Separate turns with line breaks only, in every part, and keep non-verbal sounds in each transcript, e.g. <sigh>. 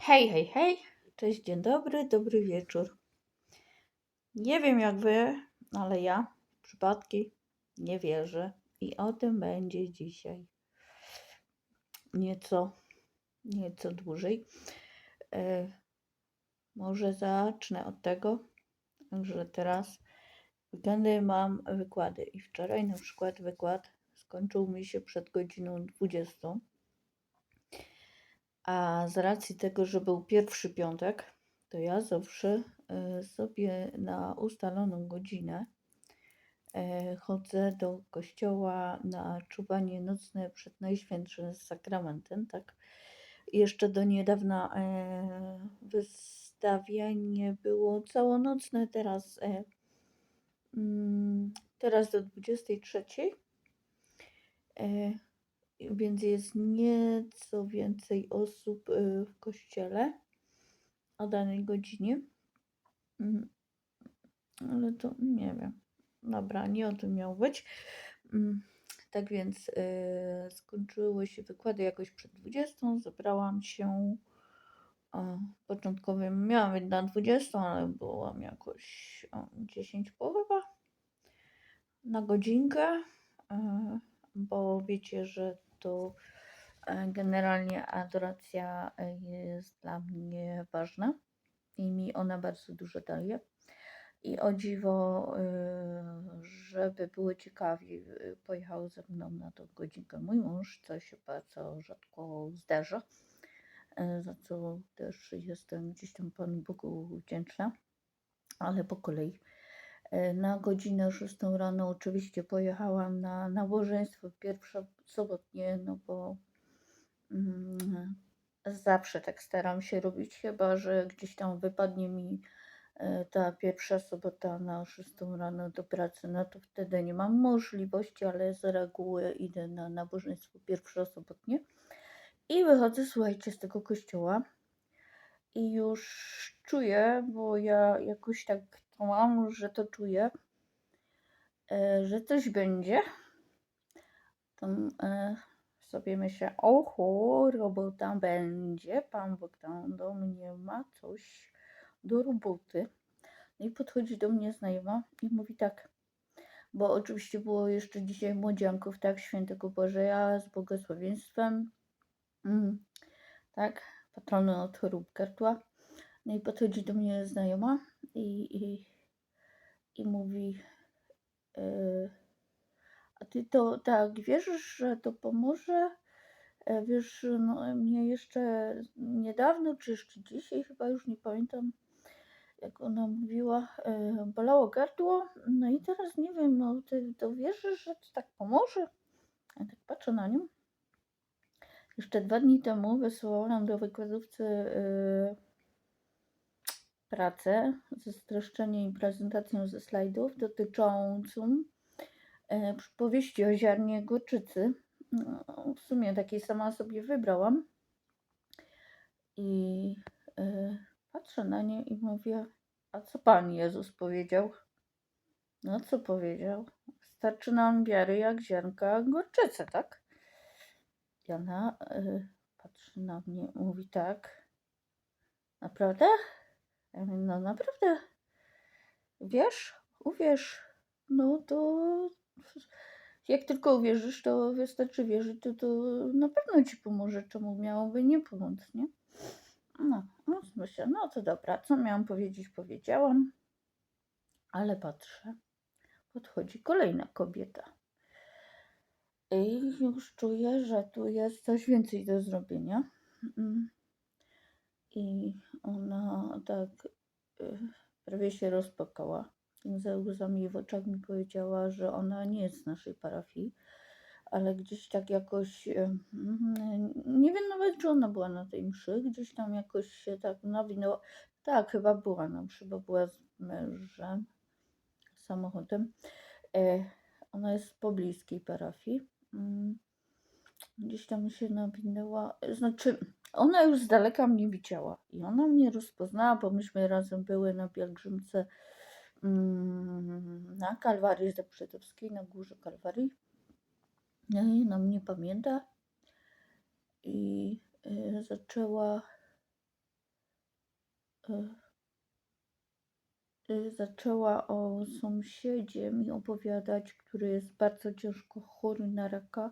Hej, hej, hej. Cześć, dzień dobry, dobry wieczór. Nie wiem jak wy, ale ja w przypadki nie wierzę i o tym będzie dzisiaj nieco, nieco dłużej. E, może zacznę od tego, że teraz weekendy mam wykłady i wczoraj na przykład wykład skończył mi się przed godziną 20. A z racji tego, że był pierwszy piątek, to ja zawsze e, sobie na ustaloną godzinę e, chodzę do kościoła na czuwanie nocne przed Najświętszym Sakramentem, tak? Jeszcze do niedawna e, wystawienie było całonocne, teraz, mm, teraz do 23 więc jest nieco więcej osób y, w kościele o danej godzinie. Mm, Ale to nie wiem. Dobra, nie o tym miało być. Mm, Tak więc y, skończyły się wykłady jakoś przed 20. Zabrałam się. O, początkowo miałam być na 20, ale byłam jakoś o, 10 po chyba na godzinkę, y, bo wiecie, że to e, generalnie adoracja e, jest dla mnie ważna i mi ona bardzo dużo daje. I o dziwo, e, żeby było ciekawiej, pojechał ze mną na tą godzinkę mój mąż, co się bardzo rzadko zdarza, za co też jestem gdzieś tam Panu Bogu wdzięczna, ale po kolei. Na godzinę 6 rano oczywiście pojechałam na nabożeństwo pierwsze sobotnie, no bo mm, zawsze tak staram się robić, chyba że gdzieś tam wypadnie mi e, ta pierwsza sobota na 6 rano do pracy, no to wtedy nie mam możliwości, ale z reguły idę na nabożeństwo pierwsze sobotnie. I wychodzę, słuchajcie, z tego kościoła i już czuję, bo ja jakoś tak mam, że to czuję, e, że coś będzie. To e, sobie myślę, oho, robota będzie, Pan Bóg tam do mnie ma coś do roboty. No i podchodzi do mnie znajoma i mówi tak, bo oczywiście było jeszcze dzisiaj młodzianków, tak, świętego Bożeja z błogosławieństwem, mm, tak, patrony od chorób gardła. No i podchodzi do mnie znajoma i, i, i mówi, yy, a ty to tak wierzysz, że to pomoże? E, wiesz, no, mnie jeszcze niedawno, czy jeszcze dzisiaj, chyba już nie pamiętam, jak ona mówiła, yy, bolało gardło. No i teraz nie wiem, no ty to wierzysz, że to tak pomoże? Ja tak patrzę na nią. Jeszcze dwa dni temu wysłałam do wykładowcy yy, pracę ze streszczeniem i prezentacją ze slajdów dotyczącą e, powieści o ziarnie gorczycy. No, w sumie takiej sama sobie wybrałam. I e, patrzę na nie i mówię, a co Pan Jezus powiedział? No co powiedział? Starczy nam wiary jak ziarnka gorczycy, tak? Ona y, patrzy na mnie, mówi tak. Naprawdę? Ja mówię, no naprawdę, wiesz, uwierz, no to jak tylko uwierzysz, to wystarczy wierzyć, to, to na pewno ci pomoże, czemu miałoby nie pomóc, nie? No, no myślę, no to dobra, co miałam powiedzieć, powiedziałam, ale patrzę, podchodzi kolejna kobieta. I już czuję, że tu jest coś więcej do zrobienia. Mm. I ona tak y, prawie się rozpakała. Ze łzami w oczach mi powiedziała, że ona nie jest z naszej parafii, ale gdzieś tak jakoś, y, mm, nie wiem nawet, czy ona była na tej mszy, gdzieś tam jakoś się tak nawinęła. Tak, chyba była na mszy, bo była z mężem, samochodem. E, ona jest z pobliskiej parafii. Mm, gdzieś tam się nawinęła, znaczy ona już z daleka mnie widziała i ona mnie rozpoznała, bo myśmy razem były na pielgrzymce mm, na Kalwarii Zaprzedowskiej, na górze Kalwarii. No i ona mnie pamięta i y, zaczęła y, zaczęła o sąsiedzie mi opowiadać, który jest bardzo ciężko chory na raka.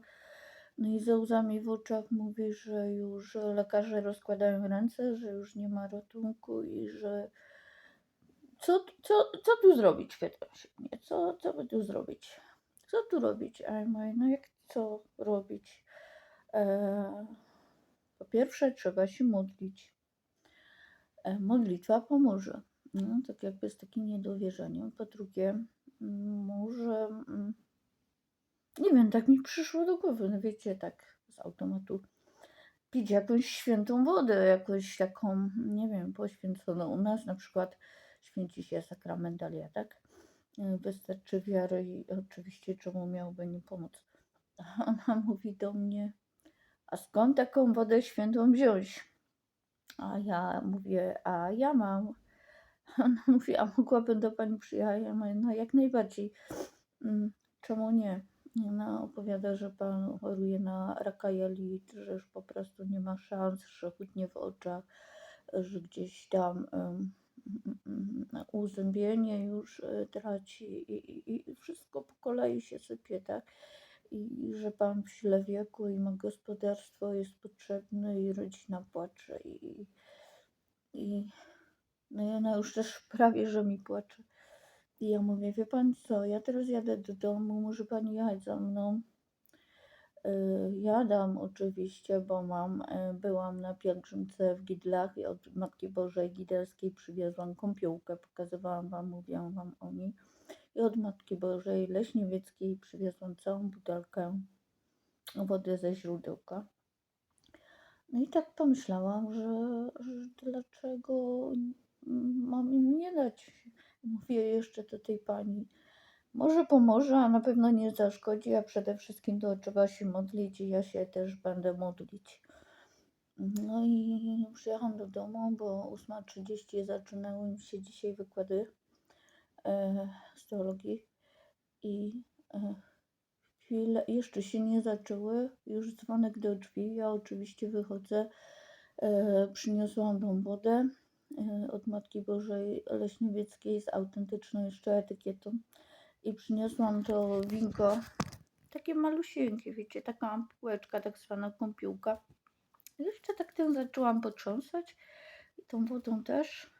No i ze łzami w oczach mówi, że już lekarze rozkładają ręce, że już nie ma ratunku i że co, co, co tu zrobić, pytam się mnie, co, co by tu zrobić? Co tu robić? A ja mówię, no jak co robić? E, po pierwsze trzeba się modlić. E, modlitwa pomoże. No, tak jakby z takim niedowierzaniem. Po drugie, może, nie wiem, tak mi przyszło do głowy, no wiecie, tak z automatu, pić jakąś świętą wodę, jakąś taką, nie wiem, poświęconą. U nas na przykład święci się sakramentalia, tak? E, Wystarczy wiary i oczywiście czemu miałby nie pomóc. A <laughs> ona mówi do mnie, a skąd taką wodę świętą wziąć? A ja mówię, a ja mam. <laughs> Ona mówi, a mogłabym do pani przyjechać? Ja mówię, no jak najbardziej. "Mm, Czemu nie? Ona opowiada, że pan choruje na raka jelit, że już po prostu nie ma szans, że chudnie w oczach, że gdzieś tam mm, uzębienie już e, traci i, i, i wszystko po kolei się sypie, tak? I, I że pan w sile wieku i ma gospodarstwo, jest potrzebny i rodzina płacze i, i no i ona już też prawie, że mi płacze. I ja mówię, wie pan co, ja teraz jadę do domu, może pani jechać za mną. Yy, Jadam oczywiście, bo mam, yy, byłam na pielgrzymce w Gidlach i od Matki Bożej Gidelskiej przywiozłam kąpiołkę, pokazywałam wam, mówiłam wam o niej. I od Matki Bożej Leśniewieckiej przywiozłam całą butelkę wody ze źródełka. No i tak pomyślałam, że, że dlaczego mm, mam im nie dać. Mówię jeszcze do tej pani, może pomoże, a na pewno nie zaszkodzi, a przede wszystkim to trzeba się modlić i ja się też będę modlić. No i przyjechałam do domu, bo 8.30 zaczynały mi się dzisiaj wykłady e, teologii. I e, chwilę, jeszcze się nie zaczęły, już dzwonek do drzwi, ja oczywiście wychodzę, e, przyniosłam tą wodę od Matki Bożej Leśniewieckiej z autentyczną jeszcze etykietą i przyniosłam to winko, takie malusieńkie, wiecie, taka półeczka, tak zwana kąpiłka. Jeszcze tak tym zaczęłam potrząsać i tą wodą też.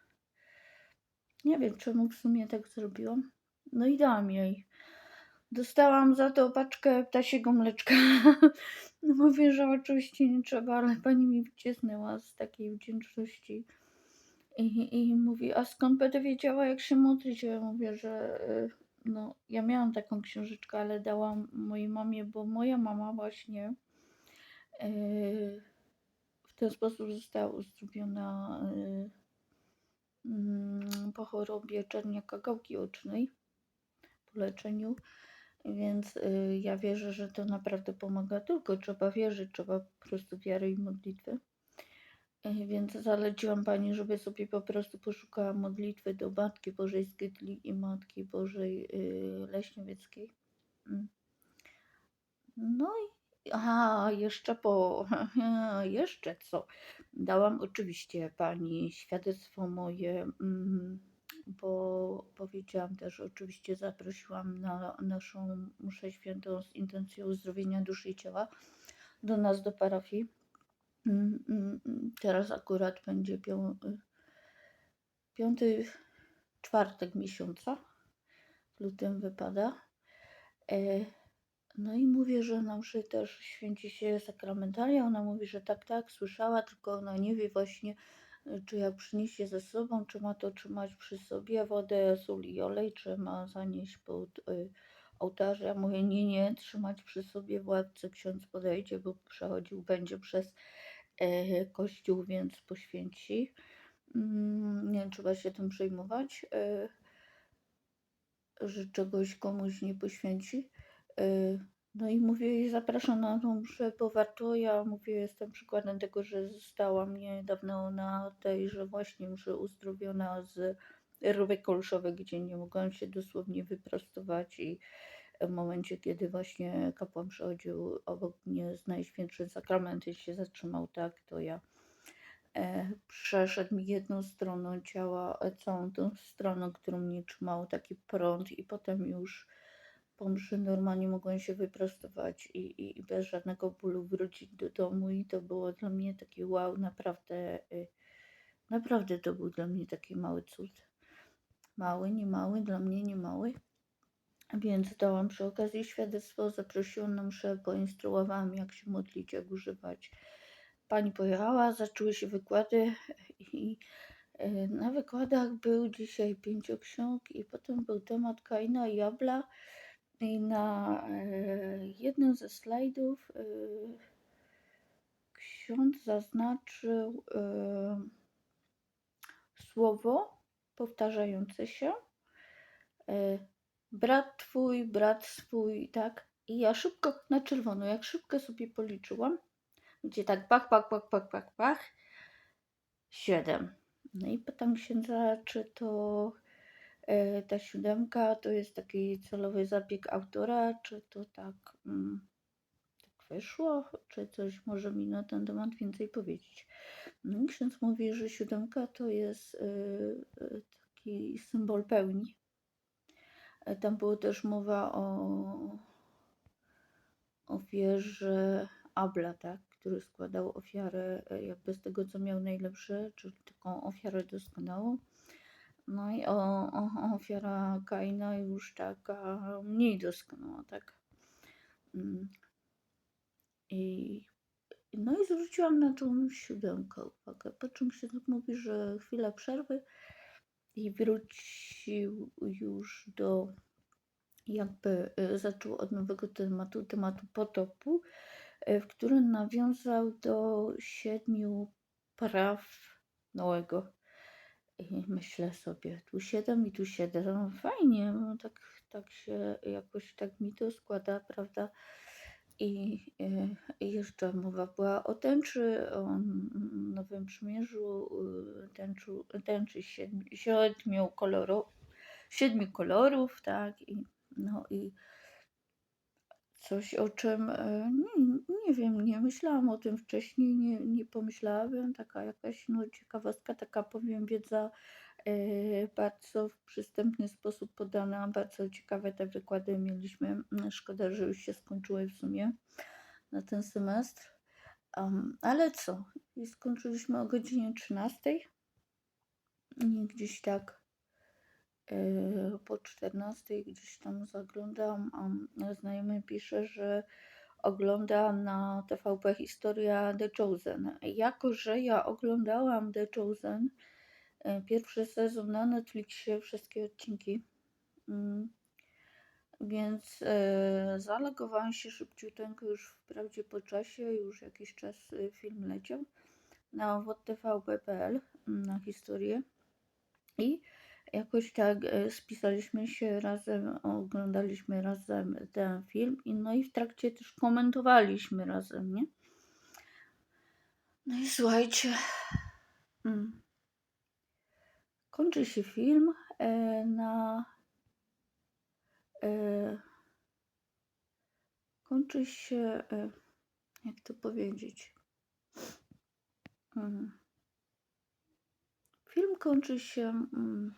Nie wiem, czemu w sumie tak zrobiłam. No i dałam jej. Dostałam za to paczkę ptasiego mleczka. <laughs> No mówię, że oczywiście nie trzeba, ale pani mi wycisnęła z takiej wdzięczności. I, I mówi, a skąd będę wiedziała, jak się modlić? Ja mówię, że y, no, ja miałam taką książeczkę, ale dałam mojej mamie, bo moja mama właśnie y, w ten sposób została uzdrowiona y, mm, po chorobie czerniaka gałki ocznej, po leczeniu. Więc y, ja wierzę, że to naprawdę pomaga. Tylko trzeba wierzyć, trzeba po prostu wiary i modlitwy. Więc zaleciłam pani, żeby sobie po prostu poszukała modlitwy do Matki Bożej z Gydli i Matki Bożej y, Leśniewieckiej. Mm. No i aha, jeszcze po <laughs> jeszcze co? Dałam oczywiście pani świadectwo moje. Mm, bo powiedziałam też, oczywiście zaprosiłam na naszą mszę świętą z intencją uzdrowienia duszy i ciała do nas, do parafii. Mm, mm, mm, Teraz akurat będzie pią, piąty czwartek miesiąca, w lutym wypada. E, No i mówię, że na mszy też święci się sakramentalia. Ona mówi, że tak, tak, słyszała, tylko ona nie wie właśnie, czy jak przyniesie ze sobą, czy ma to trzymać przy sobie wodę, sól i olej, czy ma zanieść pod y, ołtarze. Ja mówię, nie, nie, trzymać przy sobie w ksiądz podejdzie, bo przechodził będzie przez kościół, więc poświęci. Mm, nie trzeba się tym przejmować, e, że czegoś komuś nie poświęci. E, no i mówię zapraszam na tą mszę, bo warto. Ja mówię, jestem przykładem tego, że zostałam niedawno na tejże właśnie mszy uzdrowiona z rwek kolszowej, gdzie nie mogłam się dosłownie wyprostować i w momencie, kiedy właśnie kapłan przechodził obok mnie z Najświętszym Sakramentem się zatrzymał tak, to ja e, przeszedł mi jedną stroną ciała, e, całą tą stroną, którą mnie trzymał taki prąd i potem już po mszy normalnie mogłem się wyprostować i, i, i bez żadnego bólu wrócić do domu i to było dla mnie takie wow, naprawdę, y, naprawdę to był dla mnie taki mały cud. Mały, nie mały, dla mnie nie mały. Więc dałam przy okazji świadectwo, zaprosiłam na mszę, poinstruowałam jak się modlić, jak używać. Pani pojechała, zaczęły się wykłady i e, na wykładach był dzisiaj pięcioksiąg i potem był temat Kaina i Abla i na e, jednym ze slajdów e, ksiądz zaznaczył słowo powtarzające się. Brat twój, brat swój, tak? I ja szybko na czerwono, jak szybko sobie policzyłam, gdzie tak pach, pach, pach, pach, pach, pach, siedem. No i pytam księdza, czy to e, ta siódemka to jest taki celowy zabieg autora, czy to tak, mm, tak wyszło, czy coś może mi na ten temat więcej powiedzieć. No i ksiądz mówi, że siódemka to jest e, e, taki symbol pełni. Tam było też mowa o ofierze Abla, tak, który składał ofiarę e, jakby z tego, co miał najlepsze, czyli taką ofiarę doskonałą. No i o, o, ofiara Kaina już taka mniej doskonała, tak. Mm. I, no i zwróciłam na tą siódemkę uwagę, po czym się mówi, że chwila przerwy i wrócił już do jakby y, zaczął od nowego tematu, tematu potopu, w którym nawiązał do siedmiu praw Noego. I myślę sobie, tu siedem i tu siedem, fajnie, no tak, tak się jakoś tak mi to składa, prawda? I, y, I jeszcze mowa była o tęczy, o Nowym Przymierzu, y, tęczu, tęczy siedmiu, siedmiu kolorów, siedmiu kolorów, tak, i no i coś, o czym e, nie, nie wiem, nie myślałam o tym wcześniej, nie, nie pomyślałam. Taka jakaś no, ciekawostka, taka powiem, wiedza e, bardzo w przystępny sposób podana. Bardzo ciekawe te wykłady mieliśmy. Mm, Szkoda, że już się skończyły w sumie na ten semestr. Um, ale co? I skończyliśmy o godzinie 13. I gdzieś tak Yy, po 14 gdzieś tam zaglądam, a znajomy pisze, że ogląda na TVP Historia The Chosen. Jako, że ja oglądałam The Chosen, yy, pierwszy sezon na Netflixie, wszystkie odcinki, mm, więc yy, zalogowałam się szybciuteńko już wprawdzie po czasie, już jakiś czas film leciał, na www.tvp.pl na historię. I jakoś tak e, spisaliśmy się razem, oglądaliśmy razem ten film i no i w trakcie też komentowaliśmy razem, nie? No i słuchajcie, mm, kończy się film e, na e, kończy się e, jak to powiedzieć mm, film kończy się mm,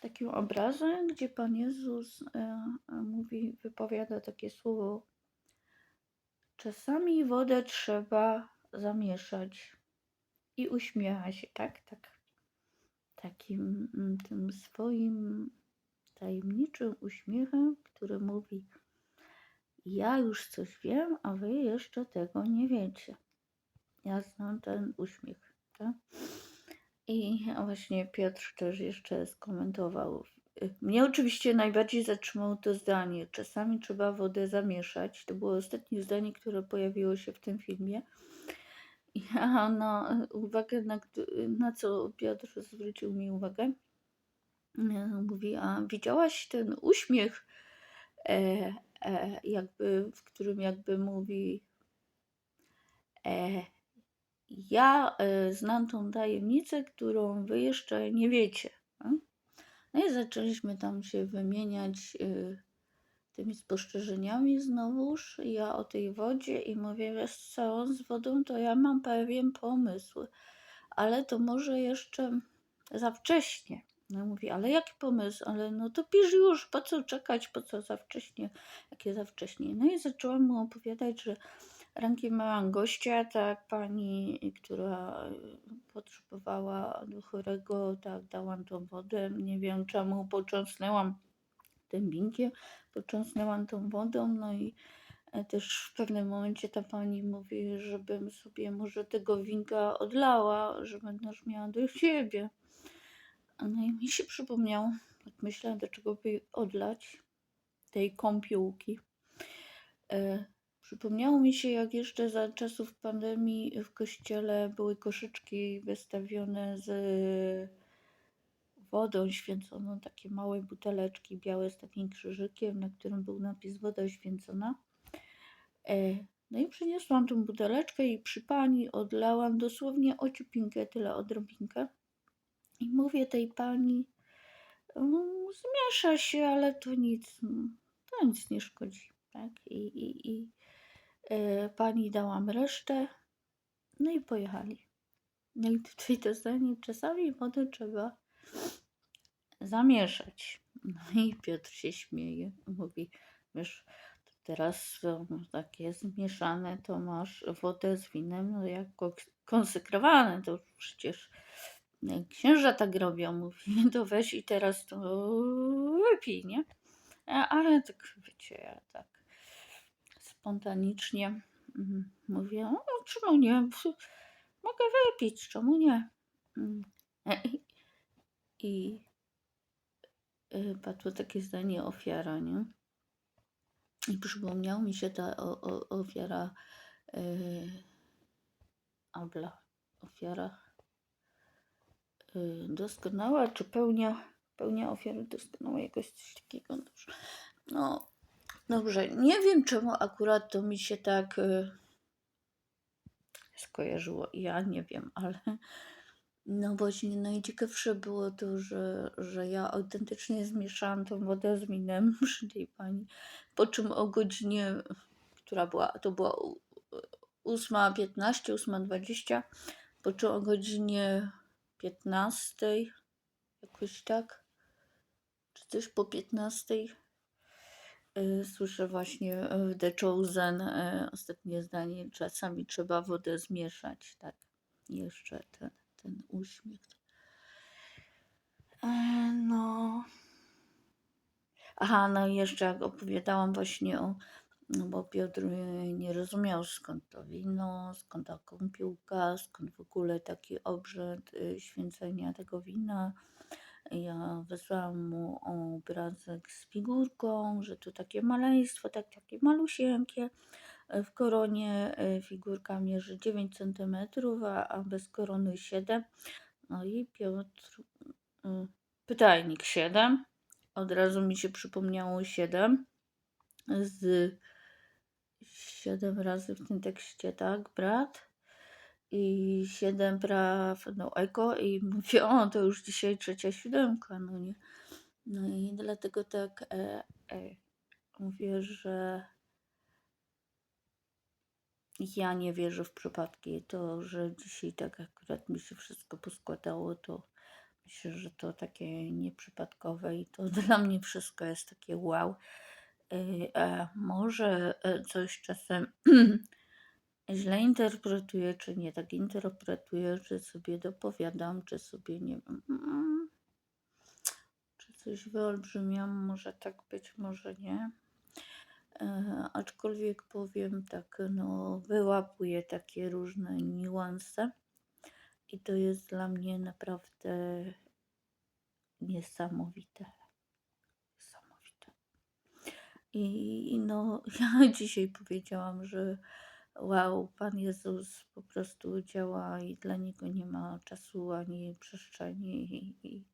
takim obrazem, gdzie Pan Jezus e, e, mówi, wypowiada takie słowo: Czasami wodę trzeba zamieszać i uśmiecha się, tak? Tak. Takim mm, tym swoim tajemniczym uśmiechem, który mówi: Ja już coś wiem, a wy jeszcze tego nie wiecie. Ja znam ten uśmiech, tak? I właśnie Piotr też jeszcze skomentował. Mnie oczywiście najbardziej zatrzymało to zdanie. Czasami trzeba wodę zamieszać. To było ostatnie zdanie, które pojawiło się w tym filmie. Ja na uwagę, na, na co Piotr zwrócił mi uwagę, mówi, a widziałaś ten uśmiech, e, e, jakby, w którym jakby mówi, e, ja e, znam tą tajemnicę, którą wy jeszcze nie wiecie. No i zaczęliśmy tam się wymieniać e, tymi spostrzeżeniami znowuż. Ja o tej wodzie i mówię, wiesz co, z wodą to ja mam pewien pomysł, ale to może jeszcze za wcześnie. No mówi, ale jaki pomysł? Ale no to pisz już, po co czekać, po co za wcześnie, jakie za wcześnie. No i zaczęłam mu opowiadać, że rankiem miałam gościa, tak, pani, która potrzebowała do chorego, tak, dałam tą wodę, nie wiem czemu, począsnęłam tym winkiem, począsnęłam tą wodą, no i e, też w pewnym momencie ta pani mówi, żebym sobie może tego winka odlała, że będę miała do siebie. No i mi się przypomniał, tak myślę, do czego by odlać tej kąpiółki. E, przypomniało mi się, jak jeszcze za czasów pandemii w kościele były koszyczki wystawione z wodą święconą, takie małe buteleczki białe z takim krzyżykiem, na którym był napis woda święcona. E, no i przyniosłam tą buteleczkę i przy pani odlałam dosłownie ociupinkę, tyle odrobinkę. I mówię tej pani, "Mm, zmiesza się, ale to nic, to nic nie szkodzi. Tak? I, i, i e, pani dałam resztę, no i pojechali. No i tutaj to zdanie, czasami wodę trzeba zamieszać. No i Piotr się śmieje, mówi, wiesz, teraz są takie zmieszane, to masz wodę z winem, no jak kok- konsekrowane, to przecież jak księża tak robią, mówi, <laughs> to weź i teraz to wypij, nie? A- Ale tak, wiecie, ja tak spontanicznie mm, mówię, no czemu nie, mogę wypić, czemu nie? I y, padło takie zdanie ofiara, nie? I przypomniała mi się ta o, o, ofiara y, Abla, ofiara y, doskonała, czy pełnia, pełnia ofiary doskonała, jakoś coś takiego. No, dobrze, nie wiem czemu akurat to mi się tak y, skojarzyło, ja nie wiem, ale no właśnie najciekawsze było to, że, że ja autentycznie zmieszałam tą wodę z winem <laughs> przy tej pani, po czym o godzinie, która była, to była 8.15, 8.20, po czym o godzinie 15, jakoś tak, czy coś po 15, y, słyszę właśnie w The Chosen y, ostatnie zdanie, czasami trzeba wodę zmieszać, tak, jeszcze ten ten uśmiech. E, no. Aha, no i jeszcze jak opowiadałam właśnie o, no bo Piotr nie rozumiał skąd to wino, skąd ta kąpiłka, skąd w ogóle taki obrzęd y, święcenia tego wina. Ja wysłałam mu obrazek z figurką, że to takie maleństwo, tak, takie malusieńkie. W koronie e, figurka mierzy 9 cm, a, bez korony 7. No i Piotr, y, pytajnik 7. Od razu mi się przypomniało 7 z 7 razy w tym tekście, tak, brat. I 7 praw, no eko i mówię, o, to już dzisiaj trzecia siódemka, no nie. No i dlatego tak e, e, mówię, że ja nie wierzę w przypadki. To, że dzisiaj tak akurat mi się wszystko poskładało, to myślę, że to takie nieprzypadkowe i to <laughs> dla mnie wszystko jest takie wow. Y, a może e, coś czasem <clears throat> źle interpretuję, czy nie tak interpretuję, że sobie dopowiadam, czy sobie nie wiem. Mm, czy coś wyolbrzymiam, może tak być, może nie. Aczkolwiek powiem tak, no, wyłapuję takie różne niuanse i to jest dla mnie naprawdę niesamowite. Niesamowite. I no, <laughs> ja dzisiaj powiedziałam, że wow, Pan Jezus po prostu działa i dla Niego nie ma czasu ani przestrzeni i, i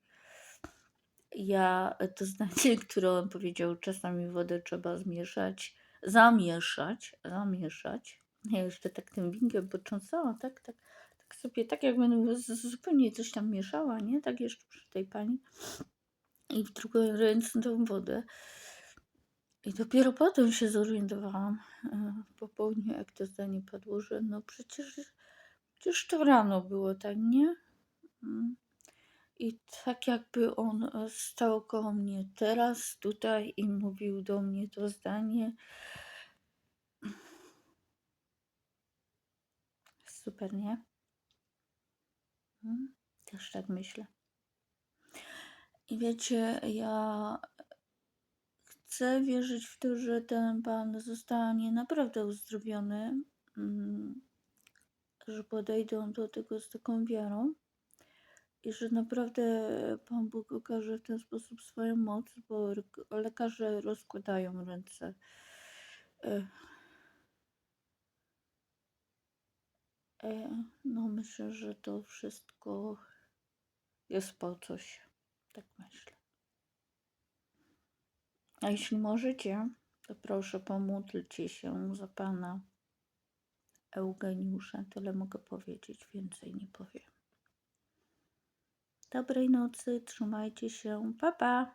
ja to zdanie, <laughs> które on powiedział, czasami wodę trzeba zmieszać, zamieszać, zamieszać. Ja jeszcze tak tym winkiem potrząsałam, tak, tak, tak sobie, tak jak będę zupełnie coś tam mieszała, nie? Tak jeszcze przy tej pani. I w drugą ręce tą wodę. I dopiero potem się zorientowałam e, po południu, jak to zdanie padło, że no przecież, przecież to rano było, tak nie? I tak jakby on e, stał koło mnie teraz, tutaj i mówił do mnie to zdanie. Super, nie? Mm, Też tak myślę. I wiecie, ja chcę wierzyć w to, że ten pan zostanie naprawdę uzdrowiony, mm, że podejdą do tego z taką wiarą i że naprawdę Pan Bóg okaże w ten sposób swoją moc, bo lekarze rozkładają ręce. E, e, No, myślę, że to wszystko jest po coś. Tak myślę. A jeśli możecie, to proszę pomódlcie się za pana Eugeniusza. Tyle mogę powiedzieć, więcej nie powiem. Dobrej nocy, trzymajcie się. Pa, pa.